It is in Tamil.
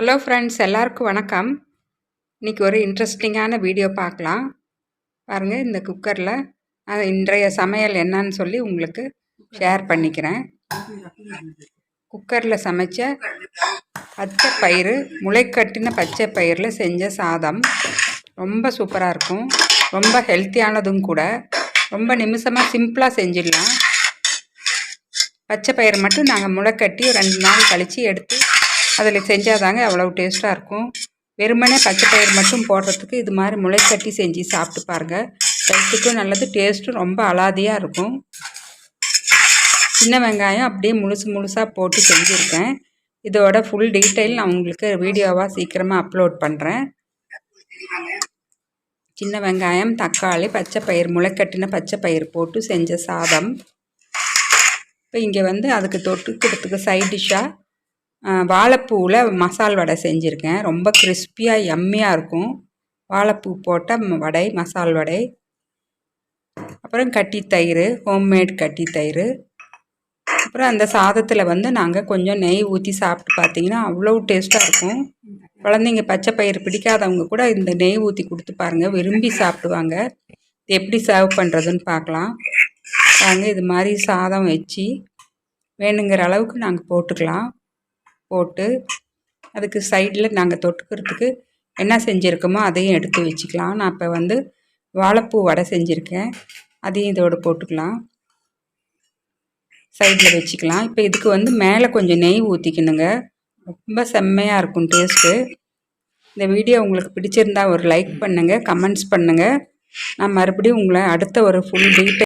ஹலோ ஃப்ரெண்ட்ஸ் எல்லாருக்கும் வணக்கம். இன்றைக்கி ஒரு இன்ட்ரெஸ்டிங்கான வீடியோ பார்க்கலாம். பாருங்கள் இந்த குக்கரில் அது இன்றைய சமையல் என்னன்னு சொல்லி உங்களுக்கு ஷேர் பண்ணிக்கிறேன். குக்கரில் சமைச்ச பச்சை பயிறு முளைக்கட்டின பச்சை பயிரில் செஞ்ச சாதம். ரொம்ப சூப்பராக இருக்கும். ரொம்ப ஹெல்த்தியானதும் கூட. ரொம்ப நிமிஷமாக சிம்பிளாக செஞ்சிடலாம். பச்சை பயிறு மட்டும் நாங்கள் முளைக்கட்டி ரெண்டு நாள் கழித்து எடுத்து அதில் செஞ்சால் தாங்க அவ்வளோ டேஸ்ட்டாக இருக்கும். வெறுமனே பச்சை பயிர் மட்டும் போடுறதுக்கு இது மாதிரி முளைக்கட்டி செஞ்சு சாப்பிட்டு பாருங்கள் ஹெல்த்துக்கும் நல்லது டேஸ்ட்டும் ரொம்ப அலாதியாக இருக்கும். சின்ன வெங்காயம் அப்படியே முழுசு முழுசாக போட்டு செஞ்சுருக்கேன். இதோட ஃபுல் டீட்டெயில் நான் உங்களுக்கு வீடியோவாக சீக்கிரமாக அப்லோட் பண்ணுறேன் சின்ன வெங்காயம் தக்காளி பச்சை பயிர் முளைக்கட்டின பச்சை பயிர் போட்டு செஞ்ச சாதம். இப்போ இங்கே வந்து அதுக்கு தொட்டுக்கிறதுக்கு சைட் டிஷ்ஷாக வாழைப்பூவில் மசால் வடை செஞ்சுருக்கேன். ரொம்ப கிறிஸ்பியாக எம்மியாக இருக்கும். வாழைப்பூ போட்ட வடை மசால் வடை. அப்புறம் கட்டி தயிர் ஹோம்மேட் கட்டி தயிர் அப்புறம் அந்த சாதத்தில் வந்து நாங்கள் கொஞ்சம் நெய் ஊற்றி சாப்பிட்டு பார்த்தீங்கன்னா அவ்வளோ டேஸ்ட்டாக இருக்கும். குழந்தைங்க பச்சை பயிர் பிடிக்காதவங்க கூட இந்த நெய் ஊற்றி கொடுத்து பாருங்கள் விரும்பி சாப்பிடுவாங்க. இது எப்படி சர்வ் பண்ணுறதுன்னு பார்க்கலாம் பாருங்கள் இது மாதிரி சாதம் வச்சு வேணுங்கிற அளவுக்கு நாங்கள் போட்டுக்கலாம். போட்டு அதுக்கு சைடில் நாங்கள் தொட்டுக்கிறதுக்கு என்ன செஞ்சுருக்கோமோ அதையும் எடுத்து வச்சுக்கலாம். நான் இப்போ வந்து வாழைப்பூ வடை செஞ்சுருக்கேன். அதையும் இதோடு போட்டுக்கலாம். சைடில் வச்சுக்கலாம். இப்போ இதுக்கு வந்து மேலே கொஞ்சம் நெய் ஊற்றிக்கணுங்க ரொம்ப செம்மையாக இருக்கும் டேஸ்ட்டு இந்த வீடியோ உங்களுக்கு பிடிச்சிருந்தா ஒரு லைக் பண்ணுங்கள் கமெண்ட்ஸ் பண்ணுங்கள் நான் மறுபடியும் உங்களை அடுத்த ஒரு ஃபுல் டீட்டெயில்